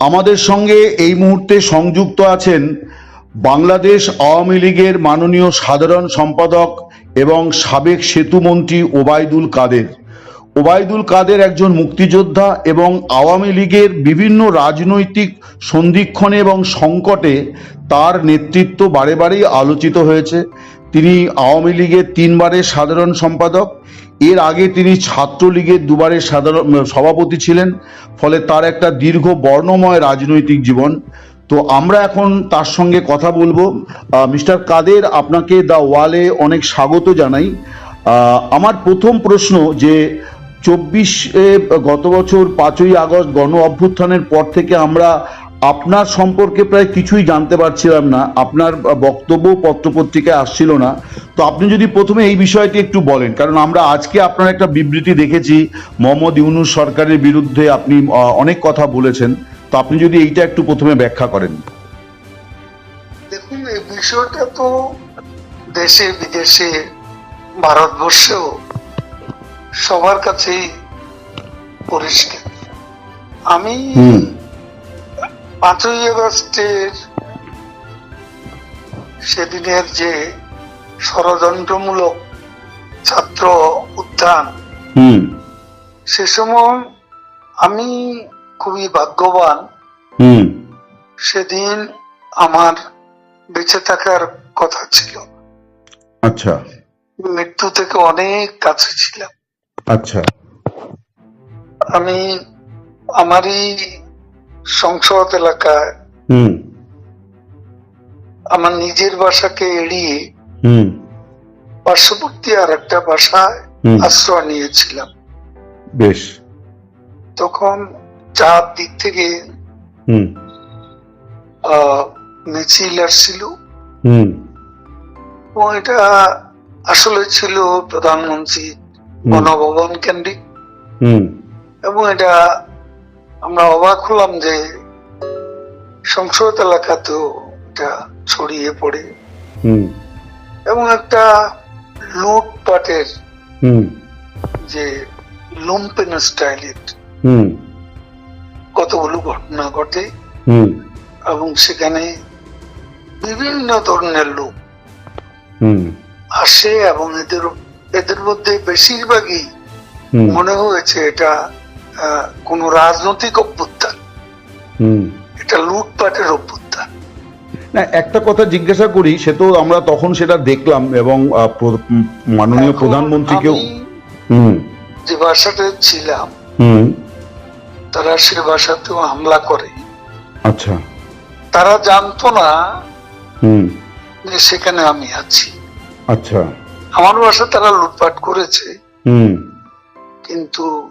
আমাদের সঙ্গে এই মুহূর্তে সংযুক্ত আছেন বাংলাদেশ আওয়ামী লীগের মাননীয় সাধারণ সম্পাদক এবং সাবেক সেতুমন্ত্রী ওবায়দুল কাদের। ওবায়দুল কাদের একজন মুক্তিযোদ্ধা এবং আওয়ামী লীগের বিভিন্ন রাজনৈতিক সন্ধিক্ষণে এবং সংকটে তার নেতৃত্ব বারে বারেই আলোচিত হয়েছে। তিনি আওয়ামী লীগের তিনবারের সাধারণ সম্পাদক এর আগে তিনি ছাত্রলীগের দুবারের সাধারণ সভাপতি ছিলেন, ফলে তার একটা দীর্ঘ বর্ণময় রাজনৈতিক জীবন। তো আমরা এখন তার সঙ্গে কথা বলব। মিস্টার কাদের, আপনাকে দ্য ওয়ালে অনেক স্বাগত জানাই। আমার প্রথম প্রশ্ন যে, চব্বিশে গত বছর পাঁচই আগস্ট গণ অভ্যুত্থানের পর থেকে আমরা আপনার সম্পর্কে প্রায় কিছুই জানতে পারছিলাম না আপনার বক্তব্য পত্রপত্রিকায় আসছিল না। তো আপনি যদি প্রথমে এই বিষয়টি একটু বলেন কারণ আমরা আজকে আপনার একটা বিবৃতি দেখেছি মোহাম্মদ ইউনুস সরকারের বিরুদ্ধে আপনি অনেক কথা বলেছেন। তো আপনি যদি এইটা একটু প্রথমে ব্যাখ্যা করেন। দেখুন এই বিষয়টা তো দেশে বিদেশে ভারতবর্ষেও সবার কাছেই পরিষ্কার। আমি। পাঁচই আগস্টের সেদিনের যে ষড়যন্ত্রমূলক ছাত্র উত্থান সে সময় আমি খুবই ভাগ্যবান। সেদিন আমার বেঁচে থাকার কথা ছিল। আচ্ছা। মৃত্যু থেকে অনেক কাছে ছিলাম। আচ্ছা। আমি আমারই সংসদ এলাকায় আমার নিজের বাসাকে এড়িয়ে পার্শ্ববর্তী আর একটা বাসায় আশ্রয় নিয়েছিলাম। বেশ। তখন চার দিক থেকে মিছিল আসছিল। এটা আসলে ছিল প্রধানমন্ত্রী গণভবন কেন্দ্রিক। হুম। এবং এটা আমরা অবাক হলাম যে সংসদ এলাকাতেও এটা ছড়িয়ে পড়ে। এবং একটা লুটপাটের যে লুম্পেন স্টাইলের কতগুলো ঘটনা ঘটে। হুম। এবং সেখানে বিভিন্ন ধরনের লোক হুম। আসে এবং এদের এদের মধ্যে বেশিরভাগই মনে হয়েছে এটা কোনো রাজনৈতিক অভ্যুত্থান। হুম। এটা লুটপাটের অভ্যুত্থান। না একটা কথা জিজ্ঞাসা করি সে তো আমরা তখন সেটা দেখলাম এবং মাননীয় প্রধানমন্ত্রীকেও যে বাসাতে ছিলাম হুম। তারা সে বাসাতেও হামলা করে। আচ্ছা। তারা জানতো না হুম। যে সেখানে আমি আছি। আচ্ছা। আমার বাসা তারা লুটপাট করেছে। হুম। কিন্তু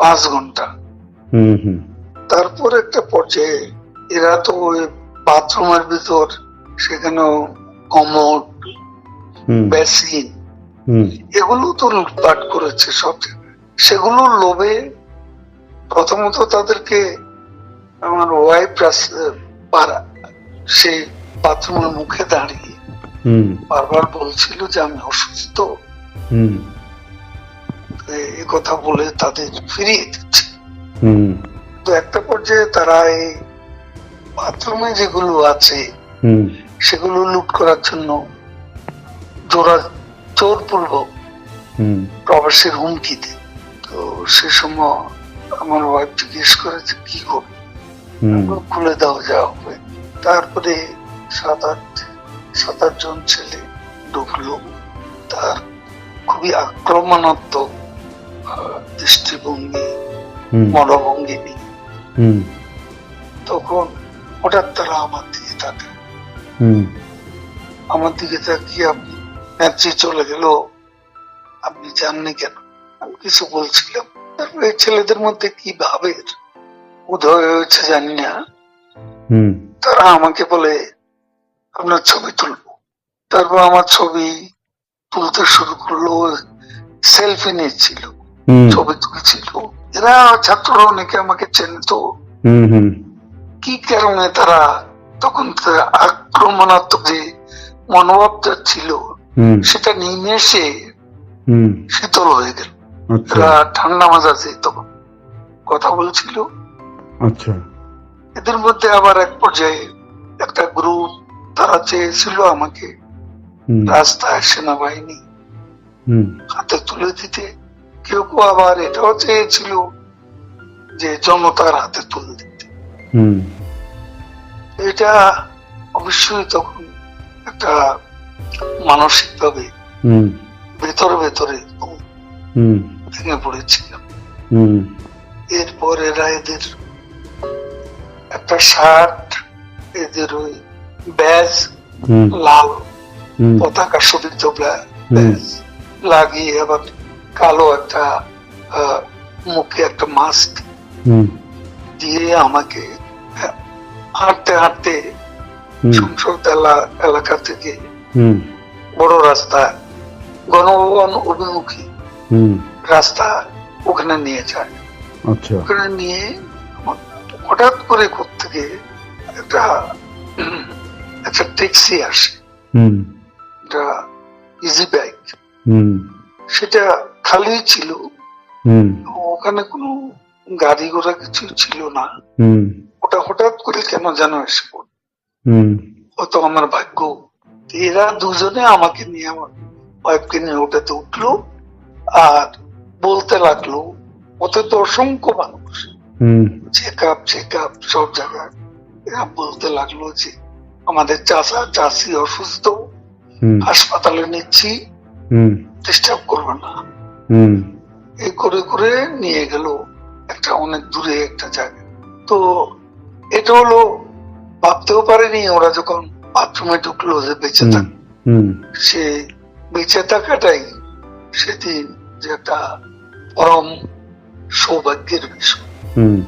পাঁচ ঘণ্টা। তারপর একটা পর্যায়ে এরা তো ওই বাথরুমের ভিতর সেখানেও কমোড বেসিন এগুলো তো লুটপাট করেছে সব। সেগুলোর লোভে প্রথমত তাদেরকে আমার ওয়াইফ পাড়া সেই বাথরুমের মুখে দাঁড়িয়ে বারবার বলছিল যে আমি অসুস্থ। কথা বলে তাদের ফিরিয়ে দিচ্ছে। তো একটা পর্যায়ে তারা এই বাথরুমে যেগুলো আছে সেগুলো লুট করার জন্য জোড়া জোরপূর্বক হুম। প্রবাসের হুমকি দেয়। তো সে সময় আমার ওয়াইফ জিজ্ঞেস করেছে কি করবে? খুলে দাও যা হবে। তারপরে সাত আট সাত আট জন ছেলে ঢুকলো। তার খুবই আক্রমণাত্মক দৃষ্টিভঙ্গি মনোভঙ্গি। নিয়ে তখন হঠাৎ তারা আমার দিকে তাকায়। আমার দিকে তাকিয়ে আপনি নেত্রী চলে গেল। আপনি জাননি কেন? আমি কিছু বলছিলাম। তারপরে ছেলেদের মধ্যে কি ভাবে উদয় হয়েছে জানি না। তারা আমাকে বলে আপনার ছবি তুলবো। তারপর আমার ছবি তুলতে শুরু করল। সেলফি নিচ্ছিল। ছবি তুলছিল। এরা ছাত্ররা অনেকে আমাকে চেনতো। কি কারণে তারা তখন আক্রমণাত্মক যে মনোভাবটা ছিল সেটা নিমেষে শীতল হয়ে গেল। আচ্ছা। এরা ঠান্ডা মাজাজে তখন কথা বলছিল। আচ্ছা। এদের মধ্যে আবার এক পর্যায়ে একটা গ্রুপ তারা চেয়েছিল আমাকে রাস্তায় সেনাবাহিনী হুম। হাতে তুলে দিতে। কেউ কেউ আবার এটাও চেয়েছিল যে জনতার হাতে তুলে দিতে। এটা অবশ্যই তখন একটা মানসিক ভাবে ভেতরে ভেতরে ভেঙে পড়েছিলাম। এরপর এরা এদের একটা শার্ট এদের ওই ব্যাজ লাল পতাকা শোভিত ব্যাজ লাগিয়ে আবার কালো একটা মুখে একটা মাস্ক দিয়ে আমাকে হ্যাঁ, হাঁটতে হাঁটতে সংসদ এলাকা থেকে বড় রাস্তা গণভবন অভিমুখী রাস্তা ওখানে নিয়ে যায়। আচ্ছা। ওখানে নিয়ে হঠাৎ করে থেকে একটা একটা ট্যাক্সি আসে। হুম। একটা ইজি বাইক সেটা খালি ছিল। ওখানে কোনো গাড়ি ঘোড়া কিছু ছিল না। ওটা হঠাৎ করে কেন যেন এসে পড়ল? হুম। হয়তো আমার ভাগ্য। এরা দুজনে আমাকে নিয়ে আমার ওয়াইফকে নিয়ে ওটাতে উঠল আর বলতে লাগল ওতে তো অসংখ্য মানুষ। হুম। চেক আপ চেক আপ সব জায়গায়। এরা বলতে লাগল যে আমাদের চাষা চাষি অসুস্থ। হাসপাতালে নিচ্ছি। হুম। ডিস্টার্ব করবে না। এই করে করে নিয়ে গেল একটা অনেক দূরে একটা জায়গা তো এটা হলো ভাবতেও পারেনি ওরা যখন বাথরুমে ঢুকলো যে বেঁচে থাক। সে বেঁচে থাকাটাই সেদিন যে একটা পরম সৌভাগ্যের বিষয়। হুম।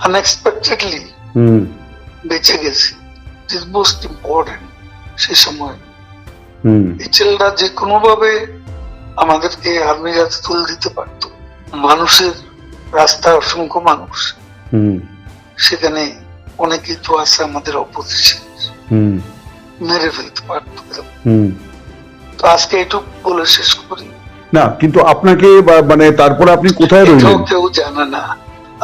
আনএক্সপেক্টেডলি হুম। বেঁচে গেছি ইজ মোস্ট ইম্পর্টেন্ট সে সময়। এই ছেলেরা যে কোনো ভাবে আমাদেরকে আর্মির হাতে তুলে দিতে পারতো। মানুষের রাস্তায় অসংখ্য মানুষ। সেখানে অনেকেই তো আছে আমাদের অপোজিশন। মেরে ফেলতে পারতো তো আজকে এটুকু বলে শেষ করি। না কিন্তু আপনাকে মানে তারপরে আপনি কোথায় রইলেন? কেউ জানে না।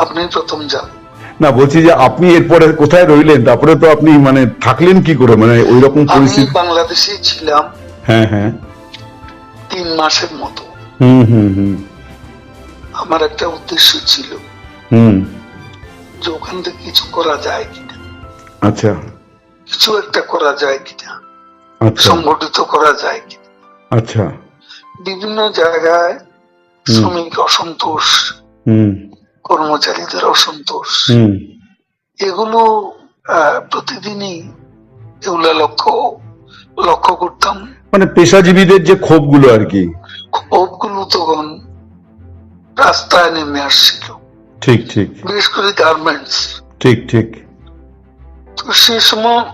আপনি প্রথম জানেন। না বলছি যে আপনি এরপরে কোথায় রইলেন? তারপরে তো আপনি মানে থাকলেন কি করে? মানে ওই রকম পরিস্থিতি বাংলাদেশে ছিলাম। হ্যাঁ হ্যাঁ। তিন মাসের মতো। আমার একটা উদ্দেশ্য ছিল যে ওখান থেকে কিছু করা যায় কিনা। আচ্ছা। কিছু একটা করা যায় কিনা। আচ্ছা। সংগঠিত করা যায় কিনা। আচ্ছা। বিভিন্ন জায়গায় শ্রমিক অসন্তোষ কর্মচারীদের অসন্তোষ। হুম। এগুলো আহ, প্রতিদিনই এগুলো লক্ষ্য লক্ষ্য করতাম। মানে পেশাজীবীদের যে ক্ষোভগুলো আর কি। ক্ষোভগুলো তখন রাস্তায় নেমে আসছিল। ঠিক ঠিক। বিশেষ করে গার্মেন্টস ঠিক ঠিক। তো সে সময়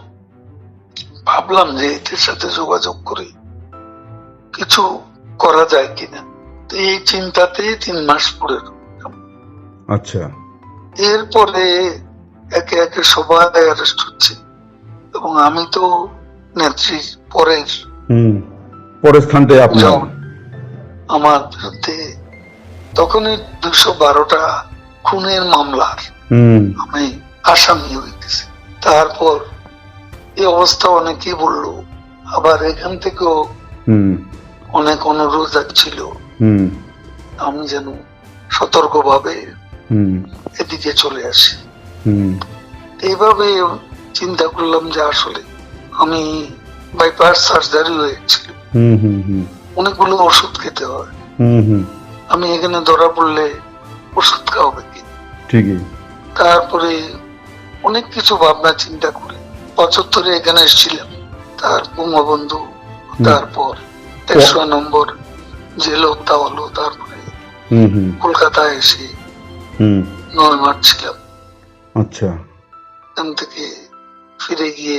ভাবলাম যে এদের সাথে যোগাযোগ করে কিছু করা যায় কিনা। তো এই চিন্তাতে তিন মাস পরে আচ্ছা। এরপরে একে একে সবাই অ্যারেস্ট হচ্ছে। এবং আমি তো নেত্রীর পরের হুম পরের আপনার। আমার বিরুদ্ধে তখনই দুশো বারোটা খুনের মামলার আমি আসামি গেছি তারপর এই অবস্থা অনেকেই বলল আবার এখান থেকেও অনেক অনুরোধ যাচ্ছিল আমি যেন সতর্কভাবে এদিকে চলে আসি। এইভাবে চিন্তা করলাম যে আসলে আমি বাইপাস সার্জারি হয়েছিল অনেকগুলো ওষুধ খেতে হয়। আমি এখানে ধরা পড়লে ওষুধ খাওয়াবে কি? ঠিকই। তারপরে অনেক কিছু ভাবনা চিন্তা করে পঁচাত্তরে এখানে এসেছিলাম। তার বঙ্গবন্ধু তারপর তেরোশো নম্বর জেল হত্যা হলো তারপরে কলকাতায় এসে হুম। নয় মার্চ ছিলাম। আচ্ছা। এখান থেকে ফিরে গিয়ে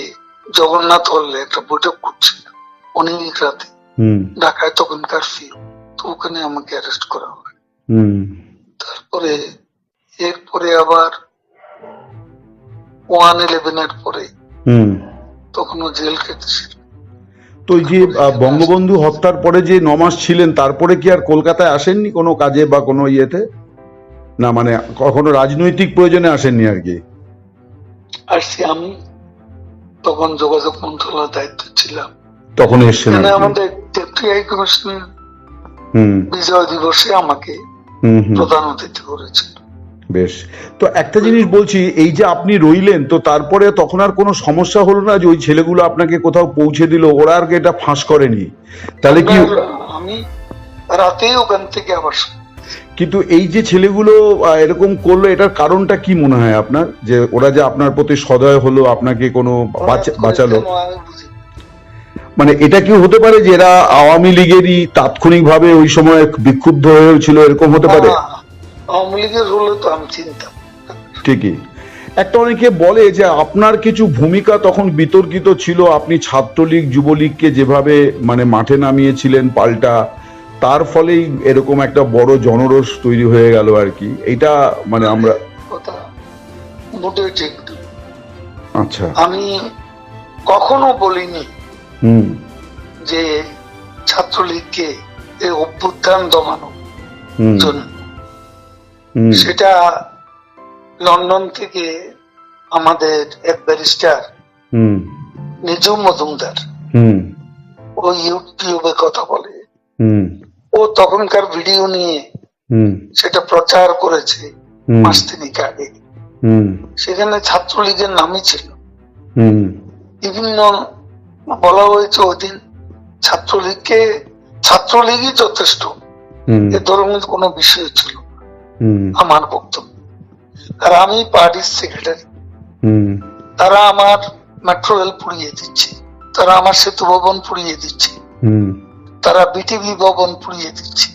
জগন্নাথ হলে একটা বৈঠক করছিল অনেক রাতে। ঢাকায় তখন কারফিউ তো ওখানে আমাকে অ্যারেস্ট করা হয়। তারপরে এরপরে আবার ওয়ান ইলেভেনের পরে হুম। তখনও জেল খেটেছিল তো যে বঙ্গবন্ধু হত্যার পরে যে নমাস ছিলেন তারপরে কি আর কলকাতায় আসেননি কোনো কাজে বা কোনো ইয়েতে? না মানে কখনো রাজনৈতিক প্রয়োজনে আসেননি আর কি? আসছি আমি তখন যোগাযোগ মন্ত্রণালয়ের দায়িত্ব ছিলাম। তখন আর আমাদের ডেপুটি হাই কমিশনার বিজয় দিবসে আমাকে প্রধান অতিথি করেছিল বেশ। তো একটা জিনিস বলছি এই যে আপনি রইলেন তো তারপরে তখন আর কোনো সমস্যা হলো না যে ওই ছেলেগুলো আপনাকে কোথাও পৌঁছে দিল ওরা আর কি এটা ফাঁস করেনি? তাহলে কি আমি রাতেই ওখান থেকে আবার কিন্তু এই যে ছেলেগুলো এরকম করল এটার কারণটা কি মনে হয় আপনার? যে ওরা যে আপনার প্রতি সদয় হলো আপনাকে কোনো বাঁচা- বাঁচালো। মানে এটা কি হতে পারে যে এরা আওয়ামী লীগেরই তাৎক্ষণিকভাবে ওই সময় বিক্ষুব্ধ হয়েছিল এরকম হতে পারে? আওয়ামী লীগের হলে তো আমি চিনতাম। ঠিকই। একটা অনেকে বলে যে আপনার কিছু ভূমিকা তখন বিতর্কিত ছিল আপনি ছাত্রলীগ যুবলীগকে যেভাবে মানে মাঠে নামিয়েছিলেন পাল্টা তার ফলেই এরকম একটা বড় জনরোষ তৈরি হয়ে গেল আর কি। এটা মানে আমরা কথা মোটেও ঠিক আচ্ছা। আমি কখনো বলিনি হুম। যে ছাত্রলীগকে এই অভ্যুত্থান দমানো হুম। জন্য। সেটা লন্ডন থেকে আমাদের এক ব্যারিস্টার হুম। নিজু মজুমদার হুম। ও ইউটিউবে কথা বলে। তখনকার ভিডিও নিয়ে সেটা প্রচার করেছে মাস তিনিক আগে। সেখানে ছাত্রলীগের নামই ছিল। বিভিন্ন বলা হয়েছে ওই দিন ছাত্রলীগকে ছাত্রলীগই যথেষ্ট। হুম। এ ধরনের কোনো বিষয় ছিল আমার বক্তব্য। আর আমি পার্টির সেক্রেটারি। হুম। তারা আমার মেট্রো রেল পুড়িয়ে দিচ্ছে। তারা আমার সেতু ভবন পুড়িয়ে দিচ্ছে। হুম। তারা বিটিভি ভবন পুড়িয়ে দিচ্ছে।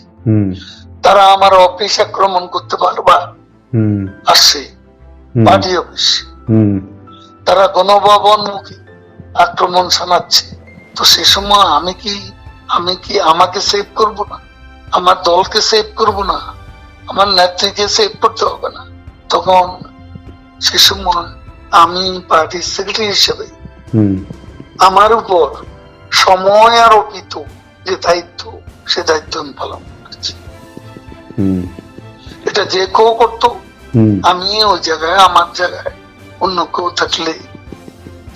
তারা আমার অফিস আক্রমণ করতে পারবা? আসছে পার্টি অফিস। তারা গণভবন মুখী আক্রমণ শানাচ্ছে তো সে সময় আমি কি আমি কি আমাকে সেভ করব না? আমার দলকে সেভ করব না? আমার নেত্রীকে সেভ করতে হবে না? তখন সে সময় আমি পার্টির সেক্রেটারি হিসেবে হুম। আমার উপর সময় আর অর্পিত যে দায়িত্ব সে দায়িত্ব আমি পালন করেছি। এটা যে কেউ করতো আমি ওই জায়গায় আমার জায়গায় অন্য কেউ থাকলে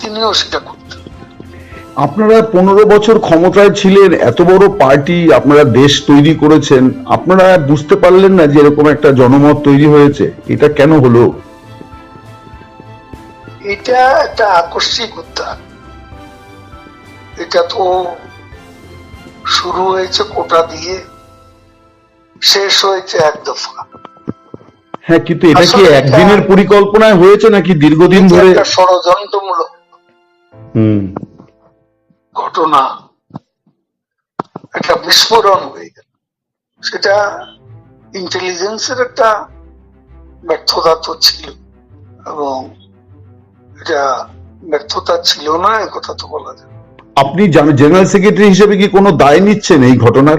তিনিও সেটা করতেন। আপনারা পনেরো বছর ক্ষমতায় ছিলেন এত বড় পার্টি আপনারা দেশ তৈরি করেছেন আপনারা বুঝতে পারলেন না যে এরকম একটা জনমত তৈরি হয়েছে এটা কেন হলো? এটা একটা আকস্মিক উদ্যান এটা তো শুরু হয়েছে কোটা দিয়ে শেষ হয়েছে এক দফা। হ্যাঁ কিন্তু এটা কি একদিনের পরিকল্পনায় হয়েছে নাকি দীর্ঘদিন ধরে? একটা ষড়যন্ত্রমূলক হুম। ঘটনা একটা বিস্ফোরণ হয়ে গেল। সেটা ইন্টেলিজেন্সের একটা ব্যর্থতা তো ছিল এবং এটা ব্যর্থতা ছিল না কথা তো বলা যায়। আপনি জেনারেল সেক্রেটারি হিসেবে কি কোনো দায় নিচ্ছেন এই ঘটনার?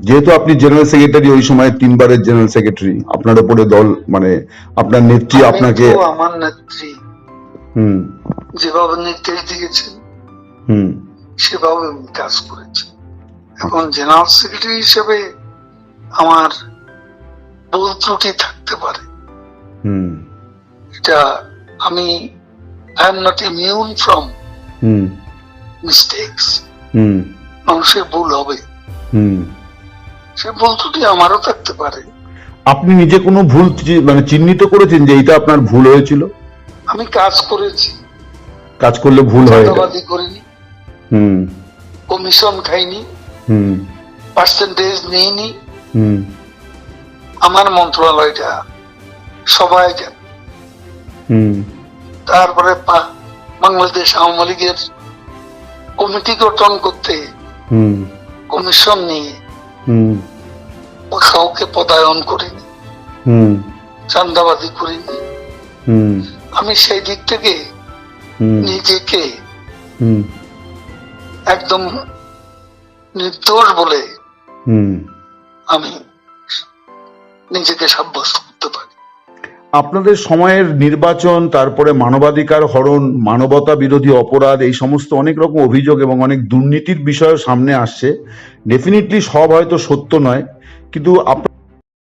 যেহেতু আপনি জেনারেল সেক্রেটারি ওই সময় তিনবারের জেনারেল সেক্রেটারি আপনার উপরে দল মানে আপনার নেত্রী আপনাকে আমার নেত্রী। হুম। যেভাবে নির্দেশ দিয়েছেন হুম। সেভাবে আমি কাজ করেছি। এখন জেনারেল সেক্রেটারি হিসেবে আমার ভুল ত্রুটি থাকতে পারে। হুম। এটা আমি I am not immune from hmm. Mistakes মানুষের ভুল হবে। সে ভুল ত্রুটি আমারও থাকতে পারে। আপনি নিজে কোনো ভুল মানে চিহ্নিত করেছেন যে এইটা আপনার ভুল হয়েছিল? আমি কাজ করেছি। কাজ করলে ভুল হয় এটা। করিনি। হুম। কমিশন খাইনি। হুম। পার্সেন্টেজ নিইনি। হুম। আমার মন্ত্রণালয়টা সবাই জানে। হুম। তারপরে বাংলাদেশ আওয়ামী লীগের কমিটি গঠন করতে কমিশন নিয়ে কাউকে পদায়ন করিনি চান্দাবাজি করিনি। আমি সেই দিক থেকে নিজেকে একদম নির্দোষ বলে হুম। আমি নিজেকে সাব্যস্ত করতে পারি। আপনাদের সময়ের নির্বাচন, তারপরে মানবাধিকার হরণ, মানবতা বিরোধী অপরাধ, এই সমস্ত অনেক রকম অভিযোগ এবং অনেক দুর্নীতির বিষয় সামনে আসছে। ডেফিনেটলি সব হয়তো সত্য নয়, কিন্তু